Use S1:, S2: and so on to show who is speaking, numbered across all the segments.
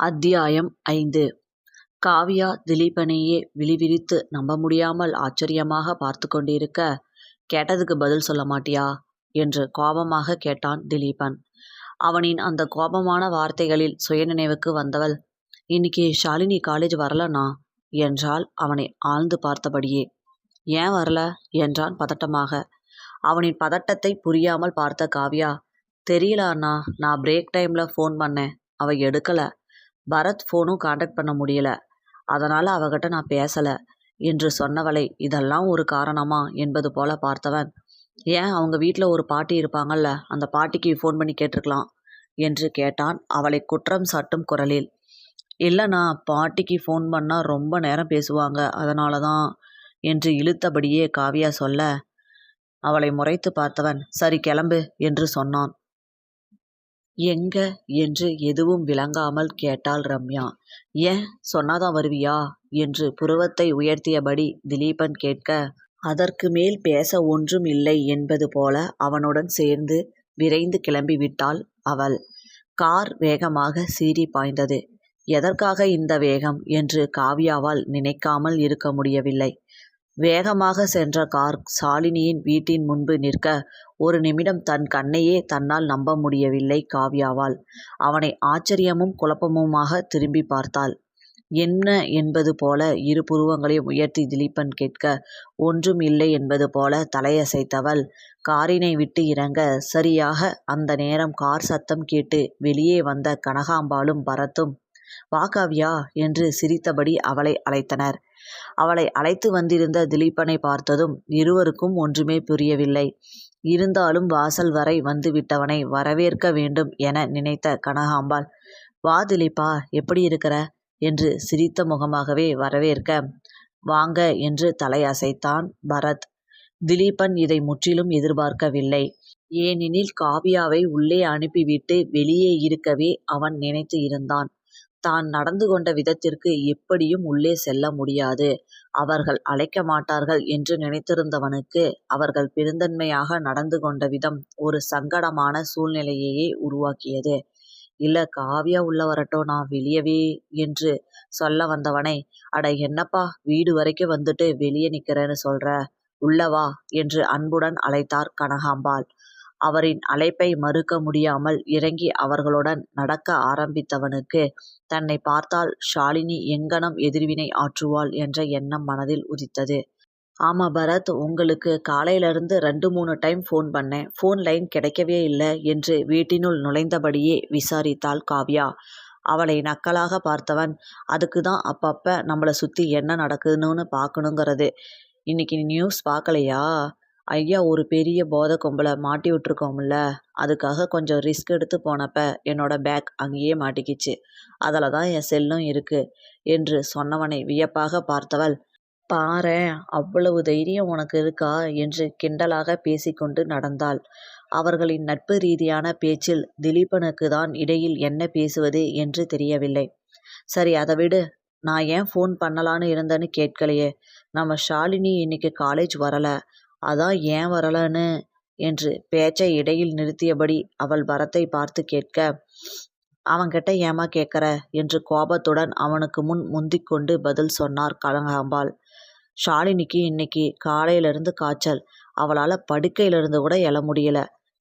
S1: அத்தியாயம் ஐந்து. காவியா திலீபனையே விழிவிரித்து நம்ப முடியாமல் ஆச்சரியமாக பார்த்து கொண்டிருக்க கேட்டதுக்கு பதில் சொல்ல மாட்டியா? என்று கோபமாக கேட்டான் திலீபன். அவனின் அந்த கோபமான வார்த்தைகளில் சுயநினைவுக்கு வந்தவள் இன்னைக்கு ஷாலினி காலேஜ் வரலனா என்றாள் அவனை ஆழ்ந்து பார்த்தபடியே. ஏன் வரல? என்றான் பதட்டமாக. அவனின் பதட்டத்தை புரியாமல் பார்த்த காவியா தெரியல அண்ணா நான் பிரேக் டைமில் ஃபோன் பண்ணேன் அவள் எடுக்கலை. பரத் ஃபோனும் காண்டாக்ட் பண்ண முடியல. அதனால் அவகிட்ட நான் பேசலை. என்று சொன்னவளை இதெல்லாம் ஒரு காரணமா? என்பது போல பார்த்தவன் ஏன் அவங்க வீட்டில் ஒரு பாட்டி இருப்பாங்கல்ல அந்த பாட்டிக்கு ஃபோன் பண்ணி கேட்டிருக்கலாம்? என்று கேட்டான் அவளை குற்றம் சாட்டும் குரலில். இல்லைண்ணா பாட்டிக்கு ஃபோன் பண்ணால் ரொம்ப நேரம் பேசுவாங்க அதனால தான் என்று இழுத்தபடியே காவியா சொல்ல அவளை முறைத்து பார்த்தவன் சரி கிளம்பு என்று சொன்னான். எங்க என்று எதுவும் விளங்காமல் கேட்டாள் ரம்யா. ஏன் சொன்னாதான் வருவியா? என்று புருவத்தை உயர்த்தியபடி திலீபன் கேட்க அதற்கு மேல் பேச ஒன்றும் இல்லை என்பது போல அவனுடன் சேர்ந்து விரைந்து கிளம்பி விட்டாள் அவள். கார் வேகமாக சீறி பாய்ந்தது. எதற்காக இந்த வேகம்? என்று காவியாவால் நினைக்காமல் இருக்க முடியவில்லை. வேகமாக சென்ற கார் சாலினியின் வீட்டின் முன்பு நிற்க ஒரு நிமிடம் தன் கண்ணையே தன்னால் நம்ப முடியவில்லை காவ்யாவால். அவனை ஆச்சரியமும் குழப்பமுமாக திரும்பி பார்த்தாள். என்ன என்பது போல இரு புருவங்களையும் உயர்த்தி திலீபன் கேட்க ஒன்றும் இல்லை என்பது போல தலையசைத்தவள் காரினை விட்டு இறங்க சரியாக அந்த நேரம் கார் சத்தம் கேட்டு வெளியே வந்த கனகாம்பாலும் பரத்தும் வாகாவ்யா என்று சிரித்தபடி அவளை அழைத்தனர். அவளை அழைத்து வந்திருந்த திலீபனை பார்த்ததும் இருவருக்கும் ஒன்றுமே புரியவில்லை. இருந்தாலும் வாசல் வரை வந்துவிட்டவனை வரவேற்க வேண்டும் என நினைத்த கனகாம்பாள் வா திலீபா எப்படி இருக்கிற? என்று சிரித்த முகமாகவே வரவேற்க வாங்க என்று தலையசைத்தான் பரத். திலீபன் இதை முற்றிலும் எதிர்பார்க்கவில்லை. ஏனெனில் காவியாவை உள்ளே அனுப்பிவிட்டு வெளியே இருக்கவே அவன் நினைத்து இருந்தான். தான் நடந்து கொண்ட விதத்திற்கு எப்படியும் உள்ளே செல்ல முடியாது. அவர்கள் அழைக்க மாட்டார்கள் என்று நினைத்திருந்தவனுக்கு அவர்கள் பெருந்தன்மையாக நடந்து கொண்ட விதம் ஒரு சங்கடமான சூழ்நிலையையே உருவாக்கியது. இல்ல காவியா உள்ள வரட்டும் நான் வெளியவே என்று சொல்ல வந்தவனை அட என்னப்பா வீடு வரைக்கும் வந்துட்டு வெளியே நிக்கிறேன்னு சொல்ற? உள்ளவா என்று அன்புடன் அழைத்தார் கனகாம்பாள். அவரின் அழைப்பை மறுக்க முடியாமல் இறங்கி அவர்களுடன் நடக்க ஆரம்பித்தவனுக்கு தன்னை பார்த்தால் ஷாலினி எங்கனம் எதிர்வினை ஆற்றுவாள் என்ற எண்ணம் மனதில் உதித்தது. ஆமா பரத் உங்களுக்கு காலையிலிருந்து ரெண்டு மூணு டைம் ஃபோன் பண்ணேன். ஃபோன் லைன் கிடைக்கவே இல்லை என்று வீட்டினுள் நுழைந்தபடியே விசாரித்தாள் காவ்யா. அவளை நக்கலாக பார்த்தவன் அதுக்கு தான் அப்பப்போ நம்மளை சுற்றி என்ன நடக்குதுன்னு பார்க்கணுங்கிறது. இன்னைக்கு நியூஸ் பார்க்கலையா? ஐயா ஒரு பெரிய போதை கொம்பலை மாட்டி விட்டுருக்கோம்ல. அதுக்காக கொஞ்சம் ரிஸ்க் எடுத்து போனப்ப என்னோட பேக் அங்கேயே மாட்டிக்கிச்சு. அதில் தான் என் செல்லும் இருக்கு என்று சொன்னவனை வியப்பாக பார்த்தவள் பாரேன் அவ்வளவு தைரியம் உனக்கு இருக்கா? என்று கிண்டலாக பேசிக்கொண்டு நடந்தாள். அவர்களின் நட்பு ரீதியான பேச்சில் திலீபனுக்கு தான் இடையில் என்ன பேசுவது என்று தெரியவில்லை. சரி அதை விடு. நான் ஏன் ஃபோன் பண்ணலான்னு இருந்தேன்னு கேட்கலையே. நம்ம ஷாலினி இன்னைக்கு காலேஜ் வரலை. அதான் ஏன் வரலன்னு? என்று பேச்சை இடையில் நிறுத்தியபடி அவள் வரத்தை பார்த்து கேட்க அவன்கிட்ட ஏமா கேட்குற என்று கோபத்துடன் அவனுக்கு முன் முந்திக்கொண்டு பதில் சொன்னார் கனகாம்பாள். ஷாலினிக்கு இன்னைக்கு காலையிலிருந்து காய்ச்சல். அவளால் படுக்கையிலிருந்து கூட எழ முடியல.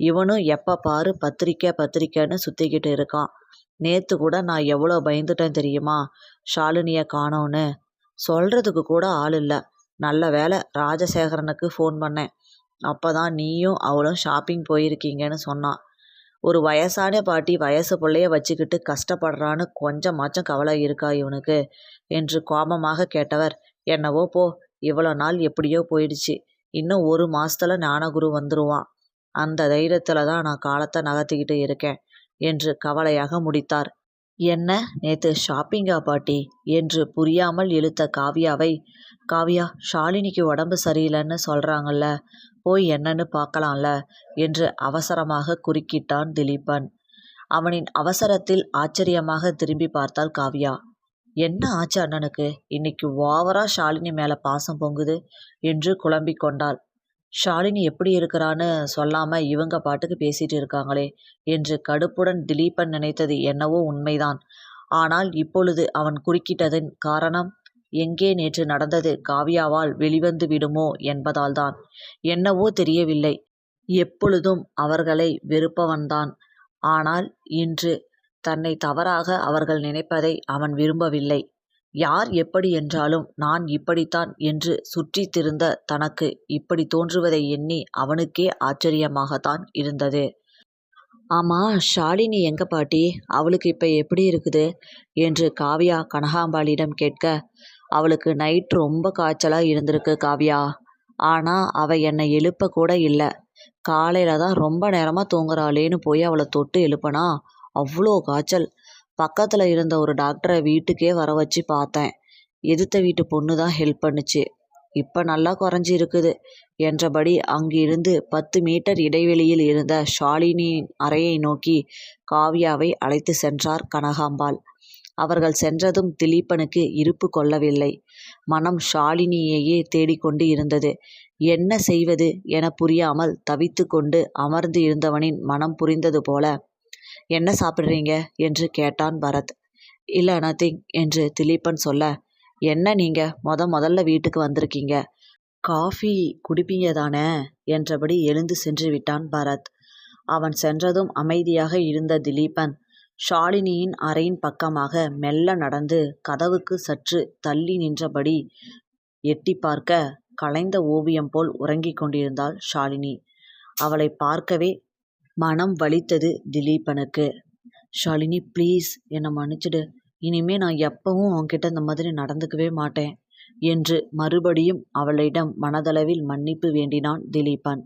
S1: இவனும் எப்போ பாரு பத்திரிக்கை பத்திரிக்கைன்னு சுற்றிக்கிட்டு இருக்கான். நேற்று கூட நான் எவ்வளோ பயந்துட்டேன் தெரியுமா? ஷாலினியை காணோன்னு. சொல்கிறதுக்கு கூட ஆள் இல்லை. நல்ல வேலை ராஜசேகரனுக்கு ஃபோன் பண்ணேன். அப்போ தான் நீயும் அவளும் ஷாப்பிங் போயிருக்கீங்கன்னு சொன்னான் ஒரு வயசான பாட்டி வயசு பிள்ளைய வச்சுக்கிட்டு கஷ்டப்படுறான்னு கொஞ்சமாச்சும் கவலை இருக்கா இவனுக்கு? என்று கோபமாக கேட்டவர். என்னவோ போ இவ்வளோ நாள் எப்படியோ போயிடுச்சு. இன்னும் ஒரு மாசத்துல ஞானகுரு வந்துருவான். அந்த தைரியத்தில் தான் நான் காலத்தை நகர்த்திக்கிட்டு இருக்கேன் என்று கவலையாக முடித்தார். என்ன? நேத்து ஷாப்பிங்கா பாட்டி? என்று புரியாமல் இழுத்த காவியாவை காவியா ஷாலினிக்கு உடம்பு சரியில்லைன்னு சொல்கிறாங்கல்ல போய் என்னன்னு பார்க்கலாம்ல? என்று அவசரமாக குறுக்கிட்டான் திலீபன். அவனின் அவசரத்தில் ஆச்சரியமாக திரும்பி பார்த்தாள் காவியா. என்ன ஆச்சு அண்ணனுக்கு? இன்னைக்கு ஓவரா ஷாலினி மேலே பாசம் பொங்குது? என்று குழம்பிக் கொண்டாள். ஷாலினி எப்படி இருக்கிறான்னு சொல்லாமல் இவங்க பாட்டுக்கு பேசிட்டு இருக்காங்களே என்று கடுப்புடன் திலீபன் நினைத்தது என்னவோ உண்மைதான் ஆனால் இப்பொழுது அவன் குறுக்கிட்டதன் காரணம் எங்கே நேற்று நடந்தது காவியாவால் வெளிவந்து விடுமோ என்பதால்தான். என்னவோ தெரியவில்லை. எப்பொழுதும் அவர்களை வெறுப்பவன்தான். ஆனால் இன்று தன்னை தவறாக அவர்கள் நினைப்பதை அவன் விரும்பவில்லை. யார் எப்படி என்றாலும் நான் இப்படித்தான் என்று சுற்றித் திருந்த தனக்கு இப்படி தோன்றுவதை எண்ணி அவனுக்கே ஆச்சரியமாகத்தான் இருந்தது. ஆமா ஷாலினி எங்க பாட்டி? அவளுக்கு இப்ப எப்படி இருக்குது? என்று காவியா கனகாம்பாளிடம் கேட்க அவளுக்கு நைட் ரொம்ப காய்ச்சலா இருந்திருக்கு காவியா. ஆனா அவ என்னை எழுப்ப கூட இல்ல. காலையில தான் ரொம்ப நேரமா தூங்குறாளேன்னு போய் அவளை தொட்டு எழுப்புனா அவ்ளோ காய்ச்சல். பக்கத்தில் இருந்த ஒரு டாக்டரை வீட்டுக்கே வர வச்சு பார்த்தேன். எதிர்த்த வீட்டு பொண்ணு தான் ஹெல்ப் பண்ணுச்சு. இப்போ நல்லா குறைஞ்சு இருக்குது என்றபடி அங்கிருந்து பத்து மீட்டர் இடைவெளியில் இருந்த ஷாலினியின் அறையை நோக்கி காவ்யாவை அழைத்து சென்றார் கனகாம்பாள். அவர்கள் சென்றதும் திலீபனுக்கு இருப்பு கொள்ளவில்லை. மனம் ஷாலினியையே தேடிக்கொண்டு இருந்தது. என்ன செய்வது என புரியாமல் தவித்து கொண்டு அமர்ந்து இருந்தவனின் மனம் புரிந்தது போல என்ன சாப்பிட்றீங்க என்று கேட்டான் பரத். இல்லை நத்திங் என்று திலீபன் சொல்ல என்ன நீங்க மொத முதல்ல வீட்டுக்கு வந்திருக்கீங்க. காஃபி குடிப்பீங்க தானே என்றபடி எழுந்து சென்று விட்டான் பரத். அவன் சென்றதும் அமைதியாக இருந்த திலீபன் ஷாலினியின் அறையின் பக்கமாக மெல்ல நடந்து கதவுக்கு சற்று தள்ளி நின்றபடி எட்டிப் பார்க்க கலைந்த ஓவியம் போல் உறங்கிக் கொண்டிருந்தாள் ஷாலினி. அவளை பார்க்கவே மனம் வலித்தது திலீபனுக்கு. ஷாலினி ப்ளீஸ் என்னை மன்னிச்சிடு. இனிமே நான் எப்பவும் உன்கிட்ட இந்த மாதிரி நடந்துக்கவே மாட்டேன் என்று மறுபடியும் அவளிடம் மனதளவில் மன்னிப்பு வேண்டினான் திலீபன்.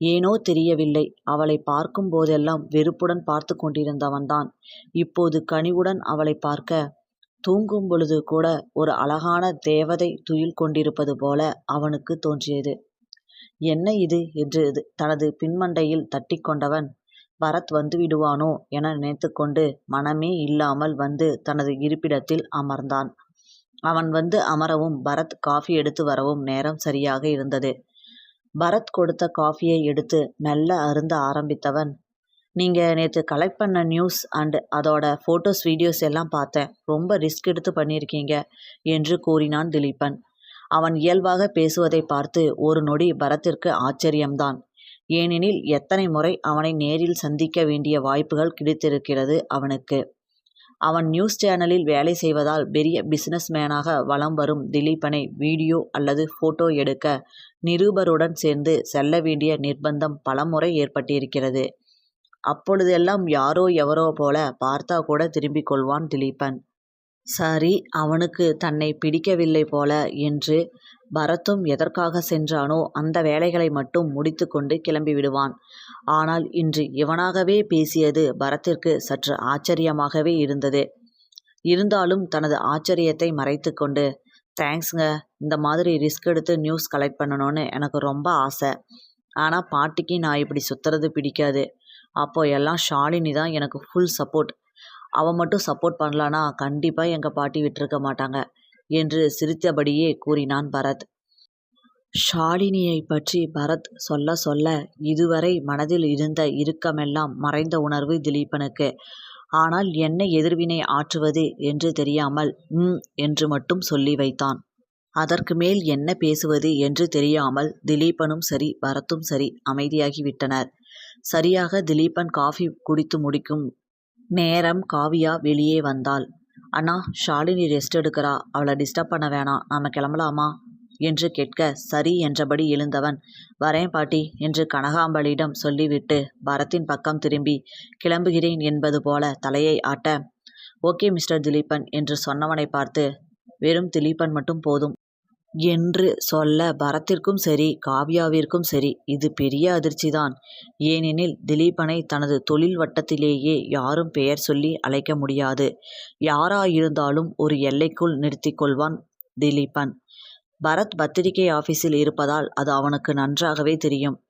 S1: ஏனோ தெரியவில்லை அவளை பார்க்கும் போதெல்லாம் வெறுப்புடன் பார்த்து கொண்டிருந்தவன்தான் இப்போது கனிவுடன் அவளை பார்க்க தூங்கும் பொழுது கூட ஒரு அழகான தேவதை துயில் கொண்டிருப்பது போல அவனுக்கு தோன்றியது. என்ன இது என்று தனது பின்மண்டையில் தட்டிக்கொண்டவன் பரத் வந்துவிடுவானோ என நினைத்துக்கொண்டு மனமே இல்லாமல் வந்து தனது இருப்பிடத்தில் அமர்ந்தான். அவன் வந்து அமரவும் பரத் காஃபி எடுத்து வரவும் நேரம் சரியாக இருந்தது. பரத் கொடுத்த காஃபியை எடுத்து மெல்ல அருந்த ஆரம்பித்தவன் நீங்க நேத்து கலெக்ட் பண்ண நியூஸ் அண்ட் அதோட ஃபோட்டோஸ் வீடியோஸ் எல்லாம் பார்த்தேன். ரொம்ப ரிஸ்க் எடுத்து பண்ணியிருக்கீங்க என்று கூறினான் திலீபன். அவன் இயல்பாக பேசுவதை பார்த்து ஒரு நொடி பரத்திற்கு ஆச்சரியம்தான். ஏனெனில் எத்தனை முறை அவனை நேரில் சந்திக்க வேண்டிய வாய்ப்புகள் கிடைத்திருக்கிறது அவனுக்கு. அவன் நியூஸ் சேனலில் வேலை செய்வதால் பெரிய பிசினஸ் மேனாக வலம் வரும் திலீபனை வீடியோ அல்லது போட்டோ எடுக்க நிருபருடன் சேர்ந்து செல்ல வேண்டிய நிர்பந்தம் பலமுறை ஏற்பட்டிருக்கிறது. அப்பொழுதெல்லாம் யாரோ எவரோ போல பார்த்தா கூட திரும்பிக் கொள்வான் திலீபன். சரி அவனுக்கு தன்னை பிடிக்கவில்லை போல என்று பரத்தும் எதற்காக சென்றானோ அந்த வேலைகளை மட்டும் முடித்து கொண்டு கிளம்பிவிடுவான். ஆனால் இன்று இவனாகவே பேசியது பரத்திற்கு சற்று ஆச்சரியமாகவே இருந்தது. இருந்தாலும் தனது ஆச்சரியத்தை மறைத்து கொண்டு தேங்க்ஸுங்க இந்த மாதிரி ரிஸ்க் எடுத்து நியூஸ் கலெக்ட் பண்ணணும்னு எனக்கு ரொம்ப ஆசை. ஆனால் பாட்டிக்கு நான் இப்படி சுத்துறது பிடிக்காது. அப்போ எல்லாம் ஷாலினி தான் எனக்கு ஃபுல் சப்போர்ட். அவன் மட்டும் சப்போர்ட் பண்ணலான்னா கண்டிப்பாக எங்கள் பாட்டி விட்டிருக்க மாட்டாங்க என்று சிரித்தபடியே கூறினான் பரத். ஷாலினியைப் பற்றி பரத் சொல்ல சொல்ல இதுவரை மனதில் இருந்த இறுக்கமெல்லாம் மறைந்த உணர்வு திலீபனுக்கு. ஆனால் என்ன எதிர்வினை ஆற்றுவது என்று தெரியாமல் ம் என்று மட்டும் சொல்லி வைத்தான். அதற்கு மேல் என்ன பேசுவது என்று தெரியாமல் திலீபனும் சரி பரத்தும் சரி அமைதியாகி விட்டனர். சரியாக திலீபன் காஃபி குடித்து முடிக்கும் நேரம் காவியா வெளியே வந்தாள். அண்ணா ஷாலினி ரெஸ்ட் எடுக்கிறா. அவளை டிஸ்டர்ப் பண்ண வேணாம். நாம கிளம்பலாமா? என்று கேட்க சரி என்றபடி எழுந்தவன் வரேன் பாட்டி என்று கனகாம்பலியிடம் சொல்லிவிட்டு பரத்தின் பக்கம் திரும்பி கிளம்புகிறேன் என்பது போல தலையை ஆட்ட ஓகே மிஸ்டர் திலீபன் என்று சொன்னவனை பார்த்து வெறும் திலீபன் மட்டும் போதும் என்று சொல்ல பரத்திற்கும் சரி காவ்யாவிற்கும் சரி இது பெரிய அதிர்ச்சிதான். ஏனெனில் திலீபனை தனது தொழில் வட்டத்திலேயே யாரும் பெயர் சொல்லி அழைக்க முடியாது. யாராயிருந்தாலும் ஒரு எல்லைக்குள் நிறுத்தி கொள்வான் திலீபன். பரத் பத்திரிகை ஆபீஸில் இருப்பதால் அது அவனுக்கு நன்றாகவே தெரியும்.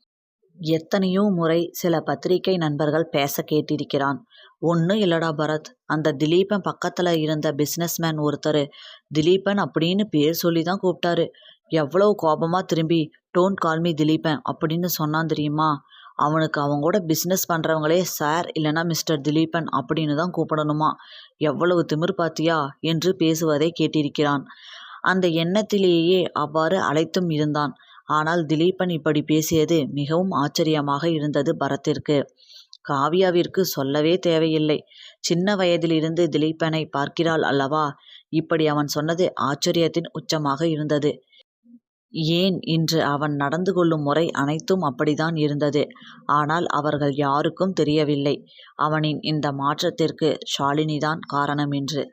S1: எத்தனையோ முறை சில பத்திரிகை நண்பர்கள் பேசக் கேட்டிருக்கிறான். ஒன்று இல்லடா பரத். அந்த திலீபன் பக்கத்தில் இருந்த பிஸ்னஸ்மேன் ஒருத்தர். திலீபன் அப்படின்னு பேர் சொல்லி தான் கூப்பிட்டாரு. எவ்வளவு கோபமாக திரும்பி டோன்ட் கால் மீ திலீபன் அப்படின்னு சொன்னான் தெரியுமா? அவனுக்கு அவங்க கூட பிஸ்னஸ் பண்ணுறவங்களே சார் இல்லைனா மிஸ்டர் திலீபன் அப்படின்னு தான் கூப்பிடணுமா? எவ்வளவு திமிர் பாத்தியா? என்று பேசுவதை கேட்டிருக்கிறான். அந்த எண்ணத்திலேயே அவ்வாறு அழைத்தும் இருந்தான். ஆனால் திலீபன் இப்படி பேசியது மிகவும் ஆச்சரியமாக இருந்தது பரத்திற்கு. காவியாவிற்கு சொல்லவே தேவையில்லை. சின்ன வயதிலிருந்து திலீபனை பார்க்கிறாள் அல்லவா? இப்படி அவன் சொன்னது ஆச்சரியத்தின் உச்சமாக இருந்தது. ஏன் இன்று அவன் நடந்து கொள்ளும் முறை அனைத்தும் அப்படித்தான் இருந்தது. ஆனால் அவர்கள் யாருக்கும் தெரியவில்லை. அவனின் இந்த மாற்றத்திற்கு ஷாலினிதான் காரணம் என்று